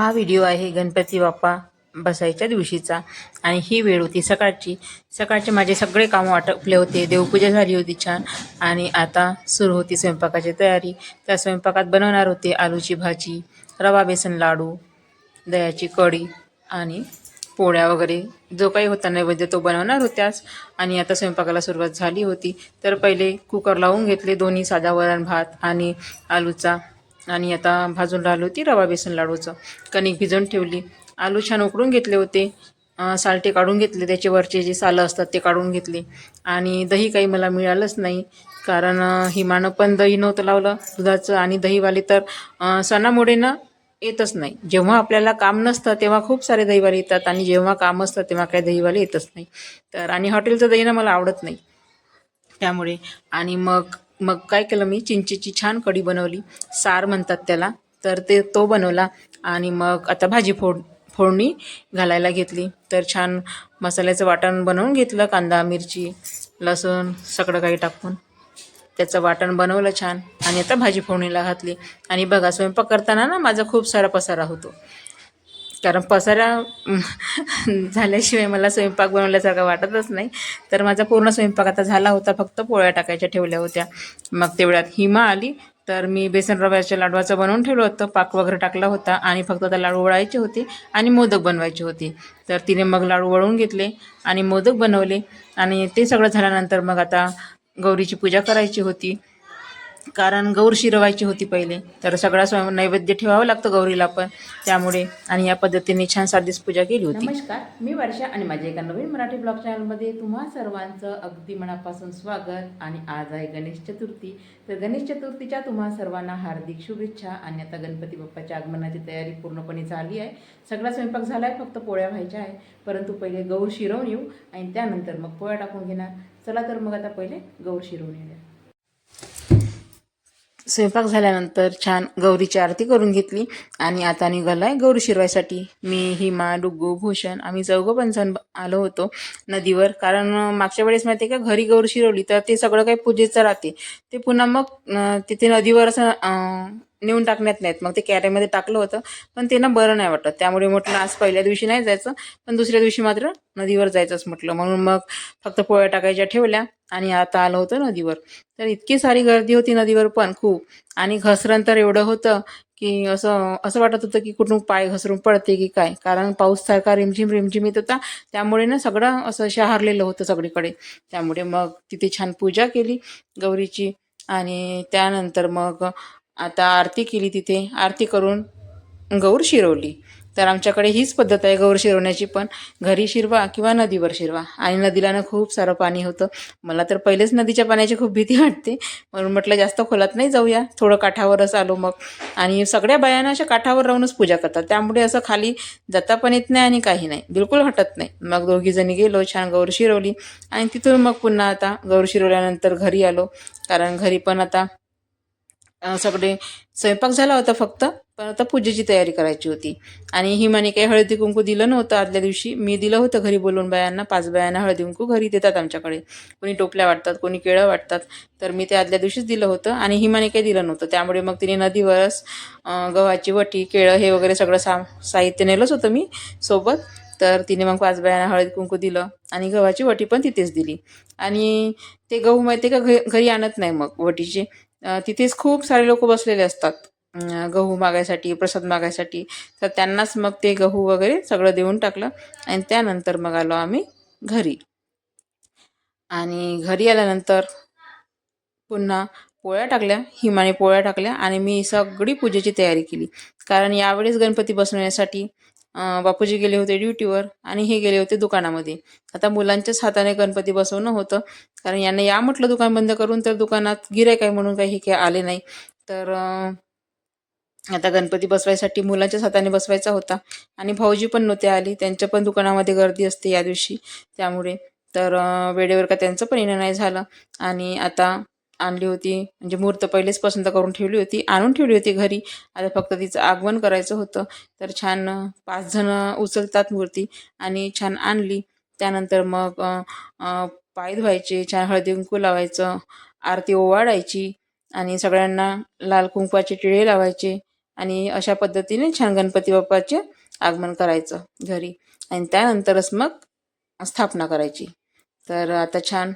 हा व्हिडिओ आहे गणपती बाप्पा बसायच्या दिवशीचा. आणि ही वेळ होती सकाळची. सकाळचे माझे सगळे कामं आटपले होते. देवपूजा झाली होती छान. आणि आता सुरू होती स्वयंपाकाची तयारी. त्या स्वयंपाकात बनवणार होते आलूची भाजी रवा बेसन लाडू दह्याची कढी आणि पोळ्या वगैरे. जो काही होता नैवेद्य तो बनवणार होत्याच आणि आता स्वयंपाकाला सुरुवात झाली होती. तर पहिले कुकर लावून घेतले दोन्ही साधा वरण भात आणि आलूचा आणि आता भाजून राहिली होती रवा बेसन लाडूचं. कणिक भिजवून ठेवली. आलू छान उकडून घेतले होते. सालटे काढून घेतले. त्याचे वरचे जे सालं असतात ते काढून घेतले. आणि दही काही मला मिळालंच नाही. कारण हिमानं पण दही नव्हतं लावलं दुधाचं आणि दहीवाले तर सणामुळे ना येतच नाही. जेव्हा आपल्याला काम नसतं तेव्हा खूप सारे दहीवाले येतात. आणि जेव्हा काम असतं तेव्हा काही दहीवाले येतच नाही. तर आणि हॉटेलचं दही ना मला आवडत नाही. त्यामुळे. आणि मग मग काय केलं मी? चिंचेची छान कढी बनवली. सार म्हणतात त्याला. तर ते तो बनवला. आणि मग आता भाजी फोड फोडणी घालायला घेतली. तर छान मसाल्याचं वाटण बनवून घेतलं. कांदा मिरची लसूण सगळं काही टाकून. त्याचं वाटण बनवलं छान. आणि आता भाजी फोडणीला घातली. आणि बघा स्वयंपाक करताना ना माझा खूप सारा पसारा होतो. कारण पसारा झाल्याशिवाय मला स्वयंपाक बनवल्यासारखा वाटतच नाही. तर माझा पूर्ण स्वयंपाक आता झाला होता फक्त पोळ्या टाकायच्या ठेवल्या होत्या. मग तेवढ्यात हिमा आली. तर मी बेसन रव्याच्या लाडवाचं बनवून ठेवलं होतं. पाक वगैरे टाकला होता आणि फक्त आता लाडू वळायचे होते आणि मोदक बनवायचे होते. तर तिने मग लाडू वळून घेतले आणि मोदक बनवले. आणि ते सगळं झाल्यानंतर मग आता गौरीची पूजा करायची होती. कारण गौर शिरवायची होती पहिले. तर सगळा स्वयं नैवेद्य ठेवावं लागतं गौरीला पण. त्यामुळे आणि या पद्धतीने छान साधीच पूजा केली होती. नमस्कार. मी वर्षा आणि माझ्या एका नवीन मराठी ब्लॉग चॅनलमध्ये तुम्हा सर्वांचं अगदी मनापासून स्वागत आणि आज आहे गणेश चतुर्थी. तर गणेश चतुर्थीच्या तुम्हा सर्वांना हार्दिक शुभेच्छा. आणि आता गणपती बाप्पाच्या आगमनाची तयारी पूर्णपणे झाली आहे. सगळा स्वयंपाक झाला आहे फक्त पोळ्या व्हायच्या आहे परंतु पहिले गौर शिरवून येऊ आणि त्यानंतर मग पोळ्या टाकून घेणार. चला तर मग आता पहिले गौर शिरवून येणार स्वयंपाक झाल्यानंतर छान गौरीची आरती करून घेतली आणि आता निघालाय गौरी शिरवायसाठी. मी हिमा डुग्गू भूषण आम्ही चौघं पण जण आलो होतो नदीवर. कारण मागच्या वेळेस माहिती आहे का घरी गौरी शिरवली तर ते सगळं काही पूजेचं राहते. ते पुन्हा मग तिथे नदीवर असं नेऊन टाकण्यात नाहीत. मग ते कॅरेमध्ये टाकलं होतं पण ते ना बरं नाही वाटत. त्यामुळे म्हटलं आज पहिल्या दिवशी नाही जायचं पण दुसऱ्या दिवशी मात्र नदीवर जायचंच म्हटलं. म्हणून मग फक्त पोळ्या टाकायच्या ठेवल्या. आणि आता आलं होतं नदीवर. तर इतकी सारी गर्दी होती नदीवर पण खूप. आणि घसरण तर एवढं होतं की असं असं वाटत होतं की कुठून पाय घसरून पडते की काय? कारण पाऊस सारखा रिमझिम रिमझिम येत होता. त्यामुळे ना सगळं असं शहारलेलं होतं सगळीकडे. त्यामुळे मग तिथे छान पूजा केली गौरीची. आणि त्यानंतर मग आता आरती केली तिथे. आरती करून गौर शिरवली. तर आमच्याकडे हीच पद्धत आहे गौर शिरवण्याची पण. घरी शिरवा किंवा नदीवर शिरवा. आणि नदीला ना खूप सारं पाणी होतं. मला तर पहिलेच नदीच्या पाण्याची खूप भीती वाटते. म्हणून म्हटलं जास्त खोलात नाही जाऊया. थोडं काठावरच आलो मग. आणि सगळ्या बायांना अशा काठावर राहूनच पूजा करतात. त्यामुळे असं खाली जाता पण येत नाही आणि काही नाही. बिलकुल हटत नाही. मग दोघीजणी गेलो छान गौर शिरवली. आणि तिथून मग पुन्हा आता गौर शिरवल्यानंतर घरी आलो. कारण घरी पण आता सगळे स्वयंपाक झाला होता फक्त पण आता पूजेची तयारी करायची होती. आणि हिमाने काही हळदी कुंकू दिलं नव्हतं आदल्या दिवशी. मी दिलं होतं घरी बोलून बायांना पाच बायांना हळदी कुंकू घरी देतात आमच्याकडे. कोणी टोपल्या वाटतात कोणी केळं वाटतात तर मी ते आदल्या दिवशीच दिलं होतं आणि हिमाने काही दिलं नव्हतं. त्यामुळे मग तिने नदीवरच गव्हाची वटी केळं हे वगैरे सगळं सा साहित्य नेलंच होतं मी सोबत. तर तिने मग पाच बायांना हळदी कुंकू दिलं आणि गव्हाची वटी पण तिथेच दिली. आणि ते गहू माहिती आहे का घ घरी आणत नाही मग वटीचे. तिथेच खूप सारे लोक बसलेले असतात. गहू मागायसाठी प्रसाद मागायसाठी. तर त्यांनाच मग ते गहू वगैरे सगळं देऊन टाकलं आणि त्यानंतर मग आलो आम्ही घरी. आणि घरी आल्यानंतर पुन्हा पोळ्या टाकल्या हिमाने पोळ्या टाकल्या आणि मी सगळी पूजेची तयारी केली. कारण यावेळेस गणपती बसवण्यासाठी बापूजी गेले होते ड्युटीवर आणि हे गेले होते दुकानामध्ये. आता मुलांच्याच हाताने गणपती बसवणं होतं. कारण यांना या म्हटलं दुकान बंद करून तर दुकानात गिरायक आहे म्हणून काही हे काही आले नाही. तर आता गणपती बसवायसाठी मुलांच्याच हाताने बसवायचा होता. आणि भाऊजी पण नव्हते आले. त्यांच्या पण दुकानामध्ये गर्दी असते या दिवशी. त्यामुळे तर वेळेवर का त्यांचं पण येणं नाही झालं. आणि आता आणली होती. म्हणजे मुहूर्त पहिलेच पसंत करून ठेवली होती. आणून ठेवली होती घरी. आता फक्त तिचं आगमन करायचं होतं. तर छान पाच जण उचलतात मूर्ती आणि छान आणली. त्यानंतर मग पाय धुवायचे छान हळदी कुंकू लावायचं आरती ओवाळायची आणि सगळ्यांना लाल कुंकवाचे टिळे लावायचे आणि अशा पद्धतीने छान गणपती बाप्पाचे आगमन करायचं घरी. आणि त्यानंतरच मग स्थापना करायची. तर आता छान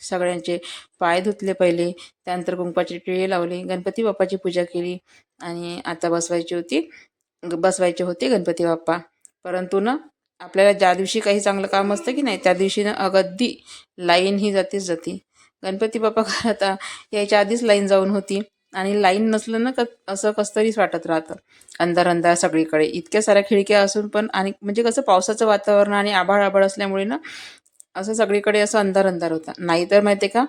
सगळ्यांचे पाय धुतले पहिले त्यानंतर कुंकवाचे टिळे लावले गणपती बाप्पाची पूजा केली आणि आता बसवायची होती ग- बसवायचे होते गणपती बाप्पा. परंतु ना आपल्याला ज्या दिवशी काही चांगलं काम असतं की नाही त्या दिवशी ना अगदी लाईन ही जातेच जाते. गणपती बाप्पा आता यायच्या आधीच लाईन जाऊन होती आणि लाईन नसलं ना क असं कसतरीच वाटत राहतं. अंधार अंधार सगळीकडे. इतक्या साऱ्या खिडक्या असून पण आणि म्हणजे कसं पावसाचं वातावरण आणि आभाळ आभाळ असल्यामुळे ना असं सगळीकडे असं अंधार अंधार होता. नाहीतर माहिती आहे का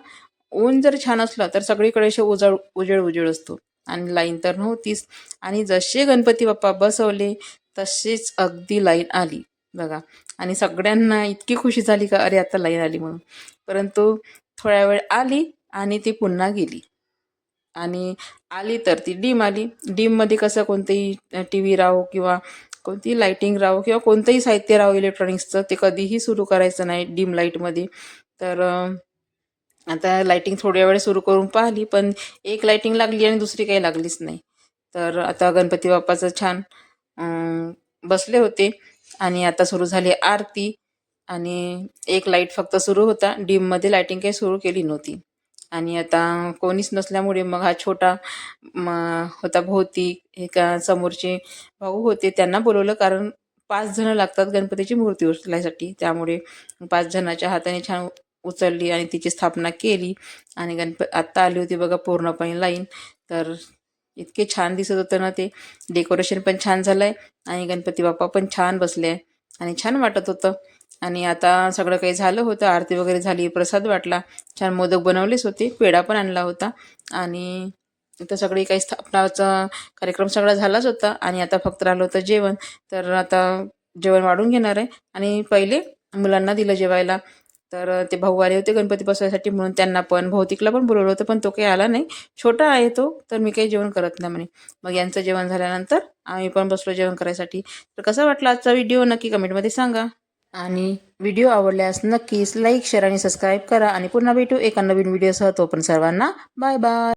ऊन जर छान असलं तर सगळीकडे असे उजळ उजेड उजेड असतो. आणि लाईन तर नव्हतीच. आणि जसे गणपती बाप्पा बसवले तशीच अगदी लाईन आली. बघा. आणि सगळ्यांना इतकी खुशी झाली का अरे आता लाईन आली म्हणून. परंतु थोड्या वेळ आली आणि ती पुन्हा गेली. आणि आली तर ती डीम आली. डीममध्ये कसं कोणतेही टी व्ही राहो किंवा कोणतीही लायटिंग राहो किंवा कोणतंही साहित्य राहो इलेक्ट्रॉनिक्सचं ते कधीही सुरू करायचं नाही डीम लाईटमध्ये तर आता लाईटिंग थोड्या वेळ सुरू करून पाहिली पण एक लाईटिंग लागली आणि दुसरी काही लागलीच नाही. तर आता गणपती बाप्पाचं छान बसले होते आणि आता सुरू झाली आरती आणि एक लाइट फक्त सुरू होता. डीममध्ये लाईटिंग काही सुरू केली नव्हती. आणि आता कोणीच नसल्यामुळे मग हा छोटा म होता भोवती एका समोरचे भाऊ होते त्यांना बोलवलं. कारण पाच जणं लागतात गणपतीची मूर्ती उचलायसाठी. त्यामुळे पाच जणाच्या हाताने छान उचलली आणि तिची स्थापना केली. आणि गणप आत्ता आली होती बघा पूर्णपणे लाईन. तर इतके छान दिसत होतं ना ते. डेकोरेशन पण छान झालं आहे आणि गणपती बाप्पा पण छान बसले. आहे आणि छान वाटत होतं. आणि आता सगळं काही झालं होतं आरती वगैरे झाली प्रसाद वाटला छान मोदक बनवलेच होते पेढा पण आणला होता. आणि तर सगळी काही स्थापनाचा कार्यक्रम सगळा झालाच होता आणि आता फक्त राहिलं होतं जेवण. तर आता जेवण वाढून घेणार आहे. आणि पहिले मुलांना दिलं जेवायला. तर ते भाऊ आले होते गणपती बसवायसाठी म्हणून त्यांना पण भौतिकला पण बोलवलं होतं पण तो काही आला नाही. छोटा आहे तो तर मी काही जेवण करत नाही म्हणे. मग यांचं जेवण झाल्यानंतर आम्ही पण बसलो जेवण करायसाठी. तर कसा वाटला आजचा व्हिडिओ? नक्की कमेंटमध्ये सांगा. आणि व्हिडिओ आवडल्यास नक्कीच लाईक शेअर आणि सबस्क्राईब करा. आणि पुन्हा भेटू एका नवीन व्हिडिओसह तो पण सर्वांना बाय बाय